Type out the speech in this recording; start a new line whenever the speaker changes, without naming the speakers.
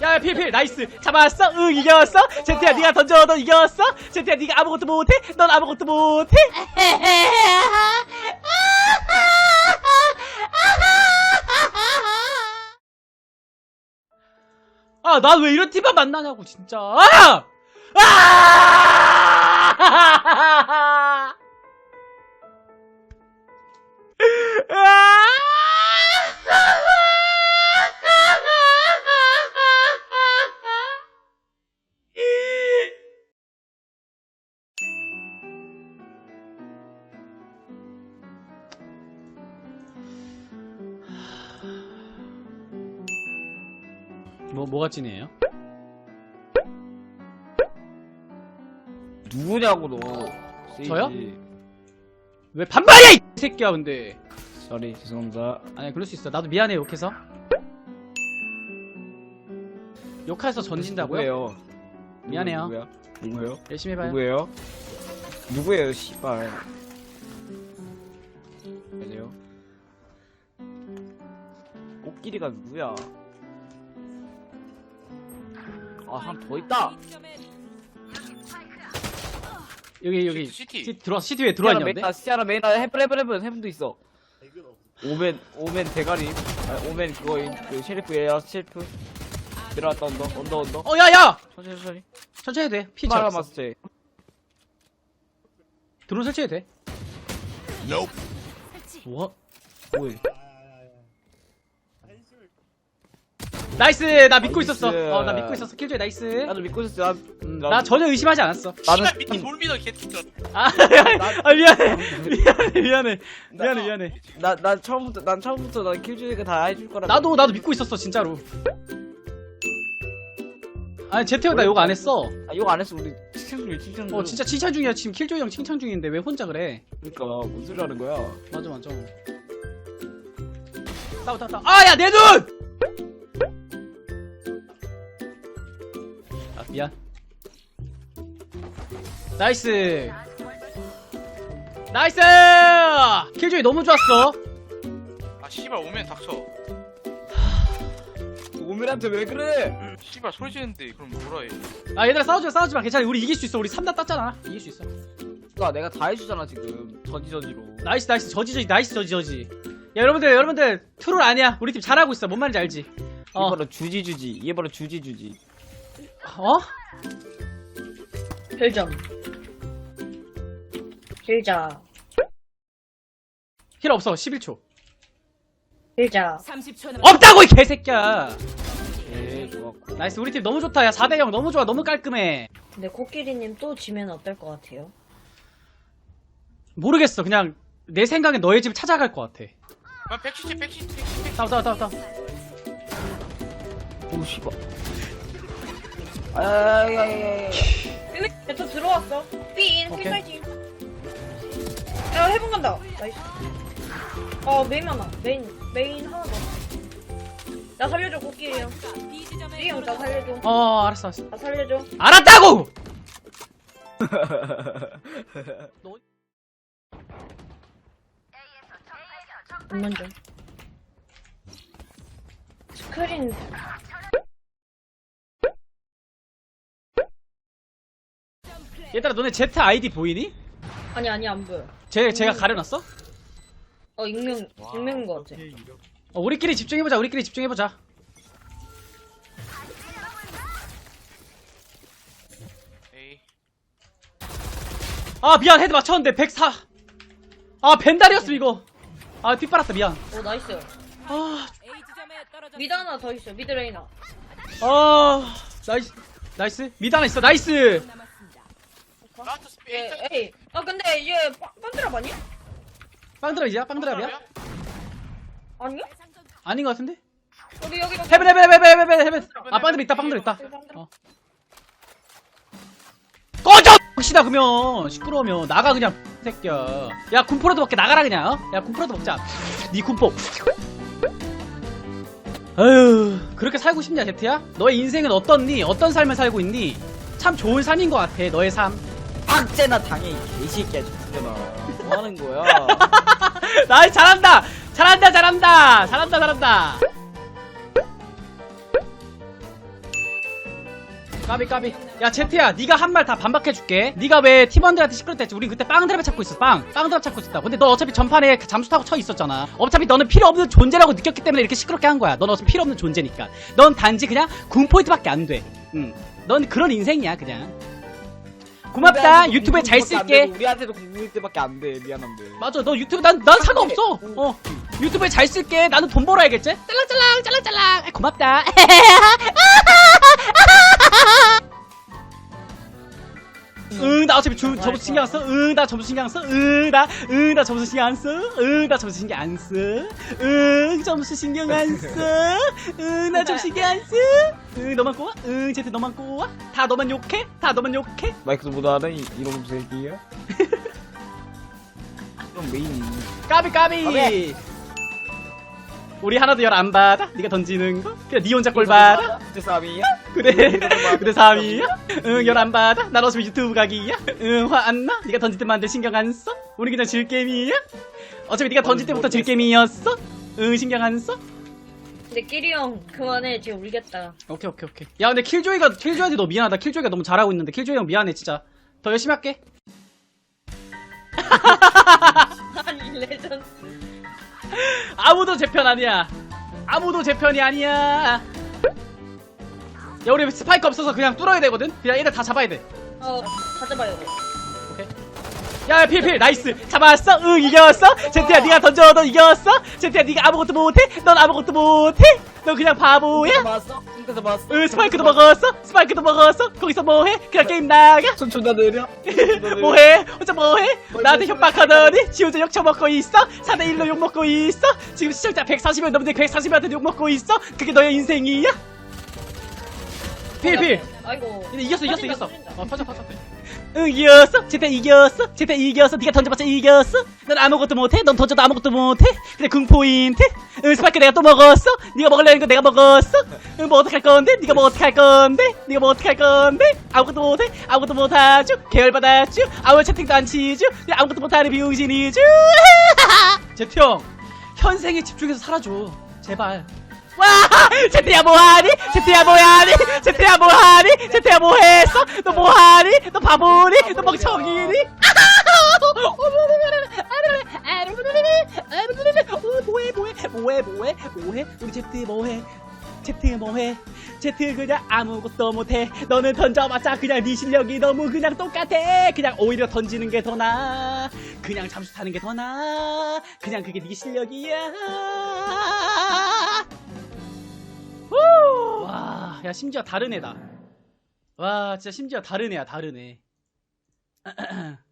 야, 필, 필, 나이스. 잡았어? 응, 이겼어? 제트야, 네가 던져, 너 이겼어? 제트야, 네가 아무것도 못해? 넌 아무것도 못해? 아, 난 왜 이런 팀만 만나냐고, 진짜. 아! 아! 뭐, 뭐가 찐이에요?
누구냐고 너.
저요? 왜 반말이야, 이 새끼야, 근데.
쏘리 죄송합니다.
아니, 그럴 수 있어. 나도 미안해, 욕해서. 욕해서 전진다고요?
누구예요?
미안해요.
누구야? 누구예요?
열심히 해봐요.
누구예요? 누구예요, 씨발. 안녕하세요. 꽃길이가 누구야? 아, 한더 있다.
여기, 여기.
시티.
시, 들어와, 시티 왜 들어와 있냐는데?
메이나, 시아라 메이나 해븐 해븐 해븐 해븐도 있어. 오멘 오멘 대가리. 아, 오멘 그거인 그 셰리프 얘야 셰리프. 들어왔다 언더 언더 언더.
어, 야, 야!
천천히 천천히.
천천히 해도 돼. 피
마라
잘 없어.
마스터.
드론 설치해도 돼. 뭐?
오이.
나이스! 나 믿고
나이스.
있었어. 어, 나 믿고 있었어. 킬조이 나이스.
나도 믿고 있었어. 나,
음,
나도-
나 전혀 의심하지 않았어.
나는
씨발 밑에 뭘 믿어 개새끼야.
아, 아 미안해. 미안해, 미안해. 미안해, 미안해.
나, 난 처음부터, 난 처음부터 난 킬주이가 다 해줄 거라.
나도, 나도 믿고 있었어, 진짜로. 아니, 재태형 나 욕 안 했어.
아, 욕안 했어, 우리 칭찬 중에 칭찬 중.
어, 진짜 칭찬 중이야. 지금 킬조이 형 칭찬 중인데 왜 혼자 그래?
그니까, 뭔 소리 하는 거야.
맞아, 맞아. 싸워, 싸워, 싸워. 아, 야, 내 눈! 미안. 나이스. 나이스! 킬조이 너무 좋았어.
아 씨발 오면 닥쳐.
오면한테 왜 그래?
씨발 소리 지르는데 그럼 뭐라 해.
아, 얘들아 싸우지 마, 싸우지 마. 괜찮아. 우리 이길 수 있어. 우리 3단 땄잖아. 이길 수 있어.
나 내가 다 해주잖아, 지금. 전지전지로.
나이스, 나이스. 저지, 저지. 나이스, 저지, 저지. 야, 여러분들, 여러분들. 트롤 아니야. 우리 팀 잘하고 있어. 뭔 말인지 알지? 어.
얘 바로 주지주지. 얘 바로 주지주지.
어?
힐점. 힐자.
힐 없어. 11초.
힐자.
30초 남
없다고, 이 개새끼야!
예, 좋았고.
나이스. 우리 팀 너무 좋다. 야, 4대0 너무 좋아. 너무 깔끔해.
근데 코끼리님 또 지면 어떨 것 같아요?
모르겠어. 그냥 내 생각엔 너의 집 찾아갈 것 같아.
아 백시티 백시티 백시티.
싸워, 싸워, 싸워, 싸워.
오, 씨발. 아야야야야야.
근데 저 들어왔어. 삐인,
오케이.
필살기. 야, 해본 간다. 나이스. 어, 메인 하나. 메인, 메인 하나 더. 나 살려줘, 코끼리 형.
B 지점에
삐 형, 나 살려줘.
어, 알았어, 알았어.
나 살려줘.
알았다고!
잠만 좀. 스크린,
얘들아, 너네 제트 아이디 보이니?
아니, 아니, 안 보여.
제, 제가 가려놨어?
어, 익명, 익명인 것 같아.
어, 우리끼리 집중해보자, 우리끼리 집중해보자.
에이.
아, 미안, 헤드 맞췄는데, 104. 아, 벤달이었어, 이거. 아, 뒷받았다, 미안.
오, 나이스.
아.
미드 하나 더 있어, 미드 레이나.
아, 나이스. 나이스. 미드 하나 있어, 나이스.
라스트 스피.
예, 에이. 아, 근데 얘 빤드랍 아니야?
빵드랍이야? 빵드랍이야?
아니야?
아닌 것 같은데?
여기, 여기, 여기.
헤븐, 헤븐, 헤븐, 헤븐, 헤븐, 헤븐. 아, 빵드랍 있다, 빵드랍 있다. 어. 꺼져! 혹시나 그러면 시끄러우면 나가 그냥 새끼야 야 군포라도 먹게 나가라 그냥 어? 야 군포라도 먹자 니 군포 아유 그렇게 살고 싶냐 제트야? 너의 인생은 어떻니? 어떤 삶을 살고 있니? 참 좋은 삶인 것 같아 너의 삶
박제나 당해, 이 개새끼야, 진짜나. 뭐 하는 거야?
나이 잘한다! 잘한다 잘한다! 잘한다 잘한다! 까비 까비. 야 제트야 네가 한 말 다 반박해줄게. 네가 왜 팀원들한테 시끄럽다 했지? 우리 그때 빵 드랍 찾고 있었어 빵. 빵 드랍 찾고 있었다. 근데 너 어차피 전판에 잠수 타고 쳐 있었잖아. 어차피 너는 필요 없는 존재라고 느꼈기 때문에 이렇게 시끄럽게 한 거야. 넌 어차피 필요 없는 존재니까. 넌 단지 그냥 군 포인트밖에 안돼. 응. 넌 그런 인생이야 그냥 고맙다. 유튜브에 잘 쓸게.
우리한테도 궁금할 때밖에 안 돼. 미안한데.
맞아 너 유튜브 난, 난 상관없어. 어. 유튜브에 잘 쓸게. 나는 돈 벌어야겠지? 짤랑짤랑 짤랑짤랑. 아이, 고맙다 응, 나 어차피 주, 점수 신경 안 써. 응, 나 점수 신경 안 써. 응, 나, 응, 나 점수 신경 안 써. 응, 나 점수 신경 안 써. 응, 점수 신경 안 써. 응, 나 점수 신경 안 써. 응, 너만 꼬아. 응, 제트 너만 꼬아. 다 너만 욕해. 다 너만 욕해.
마이크도 못 알아 이- 이놈 새끼야. 그럼 메인이.
까비 까비.
까비.
우리 하나도 열 안 받아? 네가 던지는 거? 그냥 네 혼자 꼴 받아?
제 싸움이야?
그래 그래 3위야? 응 열안 받아? 난 어차피 유튜브 각이야? 응 화 안 나? 네가 던질 때만 들 신경 안 써? 우리 그냥 질 게임이야? 어차피 네가 던질 때부터 질 게임이었어? 응 신경 안 써?
근데 끼리 형 그만해 지금 울겠다.
오케이 오케이 오케이 야 근데 킬조이가 킬조이한테 너 미안하다 킬조이가 너무 잘하고 있는데 킬조이 형 미안해 진짜 더 열심히 할게
아니 레전드.
아무도 제 편 아니야 아무도 제 편이 아니야 야 우리 스파이크 없어서 그냥 뚫어야 되거든? 그냥 얘들 다 잡아야
돼어 가져봐요.
야, 필, 필, 나이스. 잡았어? 응, 이겼어? 제트야, 네가 던져, 너 이겼어? 제트야, 네가 아무것도 못해? 넌 아무것도 못해? 너 그냥 바보야?
봤어? 진짜 봤어?
응, 스파이크도 먹었어? 스파이크도 먹었어? 거기서 뭐해? 그냥 게임 나가?
손 존나 느려.
뭐해? 혼자 뭐해? 나한테 협박하더니 지 혼자 욕처먹고 있어? 4대1로 욕먹고 있어? 지금 시청자 140명 넘는데 140명한테 욕먹고 있어? 그게 너의 인생이야? 필, 필.
아이고.
근데 이겼어, 이겼어, 이겼어. 어, 터져, 터져. 응, 이겼어. 제태 이겼어. 제태 이겼어. 네가 던져봤자 이겼어. 넌 아무것도 못해. 넌 던져도 아무것도 못해. 근데 궁 포인트. 응, 스파이크 내가 또 먹었어. 네가 먹으려는 거 내가 먹었어. 응, 뭐 어떡할 건데? 네가 뭐 어떡할 건데? 네가 뭐 어떡할 건데? 아무것도 못해. 아무것도 못하죠. 계열받았죠. 아무 채팅도 안 치죠. 그냥 아무것도 못하는 비용신이죠. 제태 형, 현생에 집중해서 살아줘. 제발. 와! 제트야 뭐하니? 제트야 뭐하니? 제트야 뭐하니? 제트야 뭐했어? 너 뭐하니? 너 바보니? 너 멍청이니? 어, 뭐해 뭐해 뭐해 뭐해 뭐해 우리 제트 뭐해 제트 뭐해 제트 그냥 아무것도 못해 너는 던져봤자 그냥 네 실력이 너무 그냥 똑같아 그냥 오히려 던지는 게 더 나아 그냥 잠수 타는 게 더 나아 그냥 그게 네 실력이야 후! 와, 야, 심지어 다른 애다. 와, 진짜 심지어 다른 애야, 다른 애.